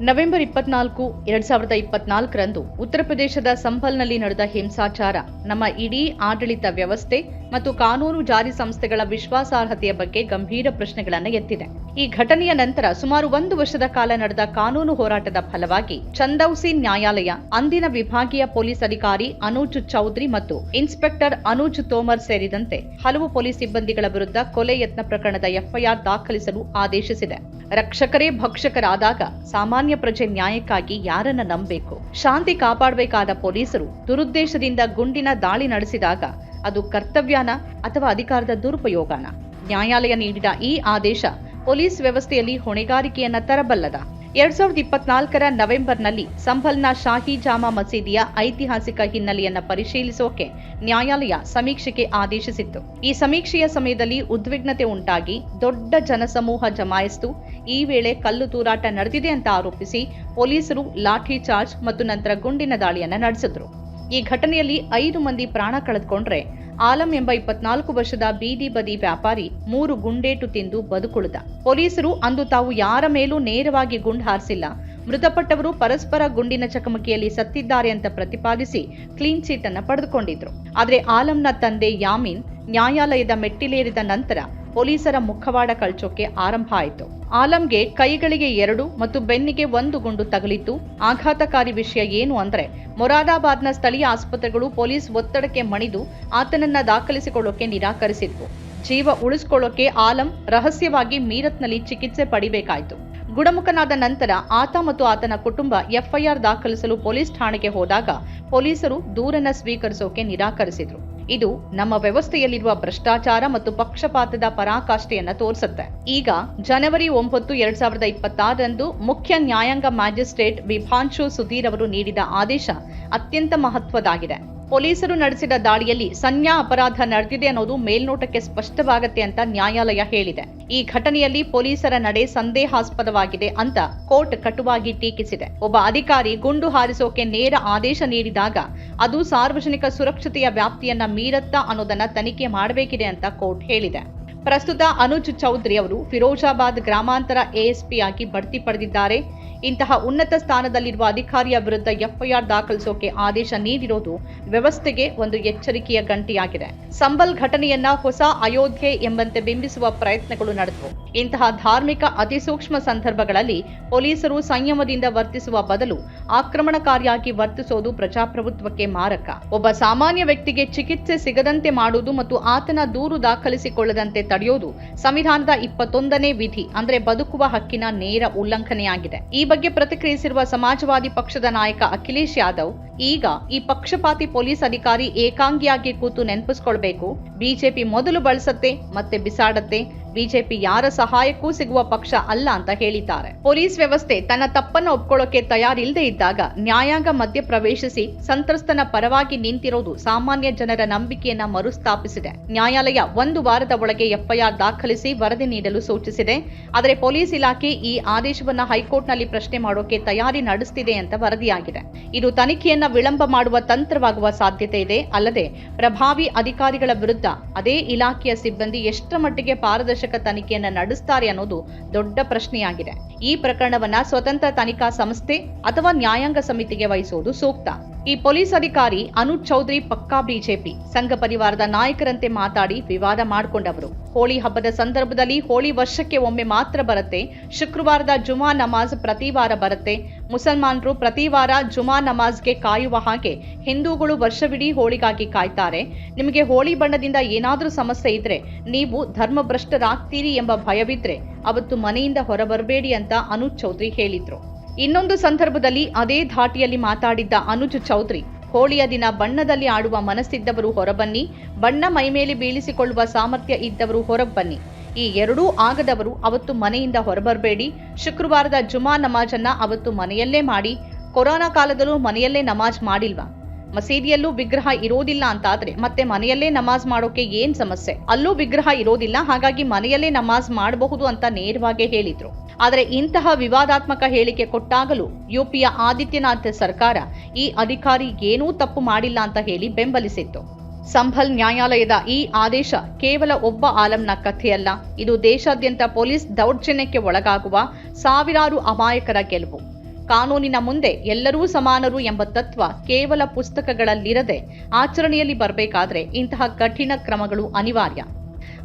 November ಇಪ್ಪತ್ನಾಲ್ಕು ಎರಡ್ ಸಾವಿರದ ಇಪ್ಪತ್ನಾಲ್ಕರಂದು ಉತ್ತರ ಪ್ರದೇಶದ ಸಂಭಲ್ನಲ್ಲಿ ನಡೆದ ಹಿಂಸಾಚಾರ. ನಮ್ಮ ಇಡೀ ಆಡಳಿತ ವ್ಯವಸ್ಥೆ ಮತ್ತು ಕಾನೂನು ಜಾರಿ ಸಂಸ್ಥೆಗಳ ವಿಶ್ವಾಸಾರ್ಹತೆಯ ಬಗ್ಗೆ ಗಂಭೀರ ಪ್ರಶ್ನೆಗಳನ್ನು ಎತ್ತಿದೆ. ಈ ಘಟನೆಯ ನಂತರ ಸುಮಾರು ಒಂದು ವರ್ಷದ ಕಾಲ ನಡೆದ ಕಾನೂನು ಹೋರಾಟದ ಫಲವಾಗಿ ಚಂದೌಸಿ ನ್ಯಾಯಾಲಯ, ಅಂದಿನ ವಿಭಾಗೀಯ ಪೊಲೀಸ್ ಅಧಿಕಾರಿ ಅನೂಜ್ ಚೌಧರಿ ಮತ್ತು ಇನ್ಸ್ಪೆಕ್ಟರ್ ಅನೂಜ್ ತೋಮರ್ ಸೇರಿದಂತೆ ಹಲವು ಪೊಲೀಸ್ ಸಿಬ್ಬಂದಿಗಳ ವಿರುದ್ಧ ಕೊಲೆ ಯತ್ನ ಪ್ರಕರಣದ ಎಫ್ಐಆರ್ ದಾಖಲಿಸಲು ಆದೇಶಿಸಿದೆ. ರಕ್ಷಕರೇ ಭಕ್ಷಕರಾದಾಗ ಸಾಮಾನ್ಯ ಪ್ರಜೆ ನ್ಯಾಯಕ್ಕಾಗಿ ಯಾರನ್ನ ನಂಬಬೇಕು? ಶಾಂತಿ ಕಾಪಾಡಬೇಕಾದ ಪೊಲೀಸರು ದುರುದ್ದೇಶದಿಂದ ಗುಂಡಿನ ದಾಳಿ ನಡೆಸಿದಾಗ ಅದು ಕರ್ತವ್ಯನ ಅಥವಾ ಅಧಿಕಾರದ ದುರುಪಯೋಗನ? ನ್ಯಾಯಾಲಯ ನೀಡಿದ ಈ ಆದೇಶ ಪೊಲೀಸ್ ವ್ಯವಸ್ಥೆಯಲ್ಲಿ ಹೊಣೆಗಾರಿಕೆಯನ್ನ ತರಬಲ್ಲದ. ಎರಡ್ ಸಾವಿರದ ಇಪ್ಪತ್ನಾಲ್ಕರ ನವೆಂಬರ್ನಲ್ಲಿ ಸಂಭಲ್ನ ಶಾಹಿ ಜಾಮಾ ಮಸೀದಿಯ ಐತಿಹಾಸಿಕ ಹಿನ್ನೆಲೆಯನ್ನ ಪರಿಶೀಲಿಸೋಕೆ ನ್ಯಾಯಾಲಯ ಸಮೀಕ್ಷೆಗೆ ಆದೇಶಿಸಿತ್ತು. ಈ ಸಮೀಕ್ಷೆಯ ಸಮಯದಲ್ಲಿ ಉದ್ವಿಗ್ನತೆ ಉಂಟಾಗಿ ದೊಡ್ಡ ಜನಸಮೂಹ ಜಮಾಯಿಸಿತು. ಈ ವೇಳೆ ಕಲ್ಲು ತೂರಾಟ ನಡೆದಿದೆ ಅಂತ ಆರೋಪಿಸಿ ಪೊಲೀಸರು ಲಾಠಿ ಚಾರ್ಜ್ ಮತ್ತು ನಂತರ ಗುಂಡಿನ ದಾಳಿಯನ್ನ ನಡೆಸಿದ್ರು. ಈ ಘಟನೆಯಲ್ಲಿ ಐದು ಮಂದಿ ಪ್ರಾಣ ಕಳೆದುಕೊಂಡ್ರೆ ಆಲಂ ಎಂಬ ಇಪ್ಪತ್ನಾಲ್ಕು ವರ್ಷದ ಬೀದಿ ಬದಿ ವ್ಯಾಪಾರಿ ಮೂರು ಗುಂಡೇಟು ತಿಂದು ಬದುಕುಳಿದ. ಪೊಲೀಸರು ಅಂದು ತಾವು ಯಾರ ಮೇಲೂ ನೇರವಾಗಿ ಗುಂಡ್ ಹಾರಿಸಿಲ್ಲ. ಮೃತಪಟ್ಟವರು ಪರಸ್ಪರ ಗುಂಡಿನ ಚಕಮಕಿಯಲ್ಲಿ ಸತ್ತಿದ್ದಾರೆ ಅಂತ ಪ್ರತಿಪಾದಿಸಿ ಕ್ಲೀನ್ ಚೀಟ್ ಅನ್ನು ಪಡೆದುಕೊಂಡಿದ್ರು. ಆದರೆ ಆಲಂನ ತಂದೆ ಯಾಮಿನ್ ನ್ಯಾಯಾಲಯದ ಮೆಟ್ಟಿಲೇರಿದ ನಂತರ ಪೊಲೀಸರ ಮುಖವಾಡ ಕಳಚೋಕೆ ಆರಂಭ ಆಯಿತು. ಆಲಂಗೆ ಕೈಗಳಿಗೆ ಎರಡು ಮತ್ತು ಬೆನ್ನಿಗೆ ಒಂದು ಗುಂಡು ತಗುಲಿತ್ತು ಆಘಾತಕಾರಿ ವಿಷಯ ಏನು ಅಂದ್ರೆ, ಮೊರಾದಾಬಾದ್ನ ಸ್ಥಳೀಯ ಆಸ್ಪತ್ರೆಗಳು ಪೊಲೀಸ್ ಒತ್ತಡಕ್ಕೆ ಮಣಿದು ಆತನನ್ನ ದಾಖಲಿಸಿಕೊಳ್ಳೋಕೆ ನಿರಾಕರಿಸಿದ್ವು. ಜೀವ ಉಳಿಸ್ಕೊಳ್ಳೋಕೆ ಆಲಂ ರಹಸ್ಯವಾಗಿ ಮೀರತ್ನಲ್ಲಿ ಚಿಕಿತ್ಸೆ ಪಡಿಬೇಕಾಯಿತು. ಗುಣಮುಖನಾದ ನಂತರ ಆತ ಮತ್ತು ಆತನ ಕುಟುಂಬ ಎಫ್ಐಆರ್ ದಾಖಲಿಸಲು ಪೊಲೀಸ್ ಠಾಣೆಗೆ ಹೋದಾಗ ಪೊಲೀಸರು ದೂರನ್ನ ಸ್ವೀಕರಿಸೋಕೆ ನಿರಾಕರಿಸಿದ್ರು. ಇದು ನಮ್ಮ ವ್ಯವಸ್ಥೆಯಲ್ಲಿರುವ ಭ್ರಷ್ಟಾಚಾರ ಮತ್ತು ಪಕ್ಷಪಾತದ ಪರಾಕಾಷ್ಠೆಯನ್ನ ತೋರಿಸುತ್ತೆ. ಈಗ ಜನವರಿ ಒಂಬತ್ತು ಎರಡ್ ಸಾವಿರದ ಇಪ್ಪತ್ತಾರರಂದು ಮುಖ್ಯ ನ್ಯಾಯಾಂಗ ಮ್ಯಾಜಿಸ್ಟ್ರೇಟ್ ವಿಭಾಂಶು ಸುಧೀರ್ ಅವರು ನೀಡಿದ ಆದೇಶ ಅತ್ಯಂತ ಮಹತ್ವದಾಗಿದೆ. ಪೊಲೀಸರು ನಡೆಸಿದ ದಾಳಿಯಲ್ಲಿ ಸನ್ಯಾ ಅಪರಾಧ ನಡೆದಿದೆ ಅನ್ನೋದು ಮೇಲ್ನೋಟಕ್ಕೆ ಸ್ಪಷ್ಟವಾಗತ್ತೆ ಅಂತ ನ್ಯಾಯಾಲಯ ಹೇಳಿದೆ. ಈ ಘಟನೆಯಲ್ಲಿ ಪೊಲೀಸರ ನಡೆ ಸಂದೇಹಾಸ್ಪದವಾಗಿದೆ ಅಂತ ಕೋರ್ಟ್ ಕಟುವಾಗಿ ಟೀಕಿಸಿದೆ. ಒಬ್ಬ ಅಧಿಕಾರಿ ಗುಂಡು ಹಾರಿಸೋಕೆ ನೇರ ಆದೇಶ ನೀಡಿದಾಗ ಅದು ಸಾರ್ವಜನಿಕ ಸುರಕ್ಷತೆಯ ವ್ಯಾಪ್ತಿಯನ್ನ ಮೀರತ್ತಾ ಅನ್ನೋದನ್ನ ತನಿಖೆ ಮಾಡಬೇಕಿದೆ ಅಂತ ಕೋರ್ಟ್ ಹೇಳಿದೆ. ಪ್ರಸ್ತುತ ಅನುಜ್ ಚೌಧರಿ ಅವರು ಫಿರೋಜಾಬಾದ್ ಗ್ರಾಮಾಂತರ ಎಎಸ್ಪಿ ಆಗಿ ಬಡ್ತಿ ಪಡೆದಿದ್ದಾರೆ. ಇಂತಹ ಉನ್ನತ ಸ್ಥಾನದಲ್ಲಿರುವ ಅಧಿಕಾರಿಯ ವಿರುದ್ಧ ಎಫ್ಐಆರ್ ದಾಖಲಿಸೋಕೆ ಆದೇಶ ನೀಡಿರೋದು ವ್ಯವಸ್ಥೆಗೆ ಒಂದು ಎಚ್ಚರಿಕೆಯ ಗಂಟೆಯಾಗಿದೆ. ಸಂಬಲ್ ಘಟನೆಯನ್ನ ಹೊಸ ಅಯೋಧ್ಯೆ ಎಂಬಂತೆ ಬಿಂಬಿಸುವ ಪ್ರಯತ್ನಗಳು ನಡೆದವು. ಇಂತಹ ಧಾರ್ಮಿಕ ಅತಿಸೂಕ್ಷ್ಮ ಸಂದರ್ಭಗಳಲ್ಲಿ ಪೊಲೀಸರು ಸಂಯಮದಿಂದ ವರ್ತಿಸುವ ಬದಲು ಆಕ್ರಮಣಕಾರಿಯಾಗಿ ವರ್ತಿಸೋದು ಪ್ರಜಾಪ್ರಭುತ್ವಕ್ಕೆ ಮಾರಕ. ಒಬ್ಬ ಸಾಮಾನ್ಯ ವ್ಯಕ್ತಿಗೆ ಚಿಕಿತ್ಸೆ ಸಿಗದಂತೆ ಮಾಡುವುದು ಮತ್ತು ಆತನ ದೂರು ದಾಖಲಿಸಿಕೊಳ್ಳದಂತೆ ತಡೆಯೋದು ಸಂವಿಧಾನದ ಇಪ್ಪತ್ತೊಂದನೇ ವಿಧಿ, ಅಂದ್ರೆ ಬದುಕುವ ಹಕ್ಕಿನ ನೇರ ಉಲ್ಲಂಘನೆಯಾಗಿದೆ. ಈ ಪ್ರತಿಕ್ರಿಯಿಸಿರುವ ಸಮಾಜವಾದಿ ಪಕ್ಷದ ನಾಯಕ ಅಖಿಲೇಶ್ ಯಾದವ್, ಈಗ ಈ ಪಕ್ಷಪಾತಿ ಪೊಲೀಸ್ ಅಧಿಕಾರಿ ಏಕಾಂಗಿಯಾಗಿ ಕೂತು ನೆನಪಿಸ್ಕೊಳ್ಬೇಕು. ಬಿಜೆಪಿ ಮೊದಲು ಬಳಸತ್ತೆ, ಮತ್ತೆ ಬಿಸಾಡತ್ತೆ. ಬಿಜೆಪಿ ಯಾರ ಸಹಾಯಕ್ಕೂ ಸಿಗುವ ಪಕ್ಷ ಅಲ್ಲ ಅಂತ ಹೇಳಿದ್ದಾರೆ. ಪೊಲೀಸ್ ವ್ಯವಸ್ಥೆ ತನ್ನ ತಪ್ಪನ್ನು ಒಪ್ಕೊಳ್ಳೋಕೆ ತಯಾರಿಲ್ಲದೆ ಇದ್ದಾಗ ನ್ಯಾಯಾಂಗ ಮಧ್ಯ ಪ್ರವೇಶಿಸಿ ಸಂತ್ರಸ್ತನ ಪರವಾಗಿ ನಿಂತಿರೋದು ಸಾಮಾನ್ಯ ಜನರ ನಂಬಿಕೆಯನ್ನ ಮರುಸ್ಥಾಪಿಸಿದೆ. ನ್ಯಾಯಾಲಯ ಒಂದು ವಾರದ ಒಳಗೆ ಎಫ್ಐಆರ್ ದಾಖಲಿಸಿ ವರದಿ ನೀಡಲು ಸೂಚಿಸಿದೆ. ಆದರೆ ಪೊಲೀಸ್ ಇಲಾಖೆ ಈ ಆದೇಶವನ್ನ ಹೈಕೋರ್ಟ್ನಲ್ಲಿ ಪ್ರಶ್ನೆ ಮಾಡೋಕೆ ತಯಾರಿ ನಡೆಸುತ್ತಿದೆ ಅಂತ ವರದಿಯಾಗಿದೆ. ಇದು ತನಿಖೆಯನ್ನ ವಿಳಂಬ ಮಾಡುವ ತಂತ್ರವಾಗುವ ಸಾಧ್ಯತೆ ಇದೆ. ಅಲ್ಲದೆ ಪ್ರಭಾವಿ ಅಧಿಕಾರಿಗಳ ವಿರುದ್ಧ ಅದೇ ಇಲಾಖೆಯ ಸಿಬ್ಬಂದಿ ಎಷ್ಟರ ಮಟ್ಟಿಗೆ ಪಾರದರ್ಶಕ ತನಿಖೆಯನ್ನ ನಡೆಸ್ತಾರೆ ಅನ್ನೋದು ದೊಡ್ಡ ಪ್ರಶ್ನೆಯಾಗಿದೆ. ಈ ಪ್ರಕರಣವನ್ನ ಸ್ವತಂತ್ರ ತನಿಖಾ ಸಂಸ್ಥೆ ಅಥವಾ ನ್ಯಾಯಾಂಗ ಸಮಿತಿಗೆ ವಹಿಸುವುದು ಸೂಕ್ತ. ಈ ಪೊಲೀಸ್ ಅಧಿಕಾರಿ ಅನುಜ್ ಚೌಧರಿ ಪಕ್ಕಾ ಬಿಜೆಪಿ ಸಂಘ ಪರಿವಾರದ ನಾಯಕರಂತೆ ಮಾತಾಡಿ ವಿವಾದ ಮಾಡಿಕೊಂಡವರು. ಹೋಳಿ ಹಬ್ಬದ ಸಂದರ್ಭದಲ್ಲಿ ಹೋಳಿ ವರ್ಷಕ್ಕೆ ಒಮ್ಮೆ ಮಾತ್ರ ಬರುತ್ತೆ. ಶುಕ್ರವಾರದ ಜುಮಾ ನಮಾಜ್ ಪ್ರತಿ ವಾರ ಬರುತ್ತೆ. ಮುಸಲ್ಮಾನರು ಪ್ರತಿ ವಾರ ಜುಮಾ ನಮಾಜ್ಗೆ ಕಾಯುವ ಹಾಗೆ ಹಿಂದೂಗಳು ವರ್ಷವಿಡೀ ಹೋಳಿಗಾಗಿ ಕಾಯ್ತಾರೆ. ನಿಮಗೆ ಹೋಳಿ ಬಣ್ಣದಿಂದ ಏನಾದರೂ ಸಮಸ್ಯೆ ಇದ್ರೆ ನೀವು ಧರ್ಮಭ್ರಷ್ಟರಾಗ್ತೀರಿ ಎಂಬ ಭಯವಿದ್ರೆ ಅವತ್ತು ಮನೆಯಿಂದ ಹೊರಬರಬೇಡಿ ಅಂತ ಅನುಜ್ ಚೌಧರಿ ಹೇಳಿದ್ರು. ಇನ್ನೊಂದು ಸಂದರ್ಭದಲ್ಲಿ ಅದೇ ಧಾಟಿಯಲ್ಲಿ ಮಾತಾಡಿದ್ದ ಅನುಜ್ ಚೌಧರಿ, ಹೋಳಿಯ ದಿನ ಬಣ್ಣದಲ್ಲಿ ಆಡುವ ಮನಸ್ಸಿದ್ದವರು ಹೊರಬನ್ನಿ, ಬಣ್ಣ ಮೈಮೇಲೆ ಬೀಳಿಸಿಕೊಳ್ಳುವ ಸಾಮರ್ಥ್ಯ ಇದ್ದವರು ಹೊರಬನ್ನಿ. ಈ ಎರಡೂ ಆಗದವರು ಅವತ್ತು ಮನೆಯಿಂದ ಹೊರಬರಬೇಡಿ. ಶುಕ್ರವಾರದ ಜುಮಾ ನಮಾಜನ್ನ ಅವತ್ತು ಮನೆಯಲ್ಲೇ ಮಾಡಿ, ಕೊರೋನಾ ಕಾಲದಲ್ಲೂ ಮನೆಯಲ್ಲೇ ನಮಾಜ್ ಮಾಡಿಲ್ವಾ? ಮಸೀದಿಯಲ್ಲೂ ವಿಗ್ರಹ ಇರೋದಿಲ್ಲ ಅಂತಾದ್ರೆ ಮತ್ತೆ ಮನೆಯಲ್ಲೇ ನಮಾಜ್ ಮಾಡೋಕೆ ಏನ್ ಸಮಸ್ಯೆ? ಅಲ್ಲೂ ವಿಗ್ರಹ ಇರೋದಿಲ್ಲ, ಹಾಗಾಗಿ ಮನೆಯಲ್ಲೇ ನಮಾಜ್ ಮಾಡಬಹುದು ಅಂತ ನೇರವಾಗಿ ಹೇಳಿದ್ರು. ಆದರೆ ಇಂತಹ ವಿವಾದಾತ್ಮಕ ಹೇಳಿಕೆ ಕೊಟ್ಟಾಗಲೂ ಯುಪಿಯ ಆದಿತ್ಯನಾಥ್ ಸರ್ಕಾರ ಈ ಅಧಿಕಾರಿ ಏನೂ ತಪ್ಪು ಮಾಡಿಲ್ಲ ಅಂತ ಹೇಳಿ ಬೆಂಬಲಿಸಿತ್ತು. ಸಂಭಲ್ ನ್ಯಾಯಾಲಯದ ಈ ಆದೇಶ ಕೇವಲ ಒಬ್ಬ ಆಲಂನ ಕಥೆಯಲ್ಲ. ಇದು ದೇಶಾದ್ಯಂತ ಪೊಲೀಸ್ ದೌರ್ಜನ್ಯಕ್ಕೆ ಒಳಗಾಗುವ ಸಾವಿರಾರು ಅಮಾಯಕರ ಗೆಲುವು. ಕಾನೂನಿನ ಮುಂದೆ ಎಲ್ಲರೂ ಸಮಾನರು ಎಂಬ ತತ್ವ ಕೇವಲ ಪುಸ್ತಕಗಳಲ್ಲಿರದೆ ಆಚರಣೆಯಲ್ಲಿ ಬರಬೇಕಾದ್ರೆ ಇಂತಹ ಕಠಿಣ ಕ್ರಮಗಳು ಅನಿವಾರ್ಯ.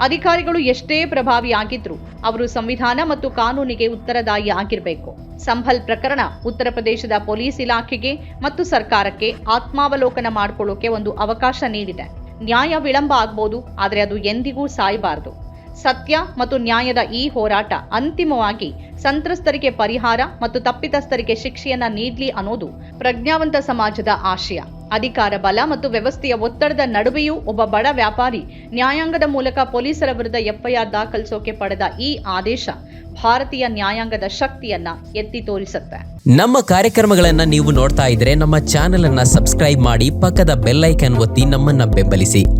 ಅಧಿಕಾರಿಗಳು ಎಷ್ಟೇ ಪ್ರಭಾವಿಯಾಗಿದ್ರೂ ಅವರು ಸಂವಿಧಾನ ಮತ್ತು ಕಾನೂನಿಗೆ ಉತ್ತರದಾಯಿ ಆಗಿರಬೇಕು. ಸಂಭಲ್ ಪ್ರಕರಣ ಉತ್ತರ ಪ್ರದೇಶದ ಪೊಲೀಸ್ ಇಲಾಖೆಗೆ ಮತ್ತು ಸರ್ಕಾರಕ್ಕೆ ಆತ್ಮಾವಲೋಕನ ಮಾಡಿಕೊಳ್ಳೋಕೆ ಒಂದು ಅವಕಾಶ ನೀಡಿದೆ. ನ್ಯಾಯ ವಿಳಂಬ ಆಗ್ಬೋದು, ಆದರೆ ಅದು ಎಂದಿಗೂ ಸಾಯಬಾರದು. ಸತ್ಯ ಮತ್ತು ನ್ಯಾಯದ ಈ ಹೋರಾಟ ಅಂತಿಮವಾಗಿ ಸಂತ್ರಸ್ತರಿಗೆ ಪರಿಹಾರ ಮತ್ತು ತಪ್ಪಿತಸ್ಥರಿಗೆ ಶಿಕ್ಷೆಯನ್ನ ನೀಡಲಿ ಅನ್ನೋದು ಪ್ರಜ್ಞಾವಂತ ಸಮಾಜದ ಆಶಯ. ಅಧಿಕಾರ, ಬಲ ಮತ್ತು ವ್ಯವಸ್ಥೆಯ ಒತ್ತಡದ ನಡುವೆಯೂ ಒಬ್ಬ ಬಡ ವ್ಯಾಪಾರಿ ನ್ಯಾಯಾಂಗದ ಮೂಲಕ ಪೊಲೀಸರ ವಿರುದ್ಧ ಎಫ್ಐಆರ್ ದಾಖಲಿಸೋಕೆ ಪಡೆದ ಈ ಆದೇಶ ಭಾರತೀಯ ನ್ಯಾಯಾಂಗದ ಶಕ್ತಿಯನ್ನ ಎತ್ತಿ ತೋರಿಸುತ್ತೆ. ನಮ್ಮ ಕಾರ್ಯಕ್ರಮಗಳನ್ನ ನೀವು ನೋಡ್ತಾ ಇದ್ರೆ ನಮ್ಮ ಚಾನೆಲ್ ಅನ್ನ ಸಬ್ಸ್ಕ್ರೈಬ್ ಮಾಡಿ ಪಕ್ಕದ ಬೆಲ್ಲೈಕನ್ ಒತ್ತಿ ನಮ್ಮನ್ನ ಬೆಂಬಲಿಸಿ.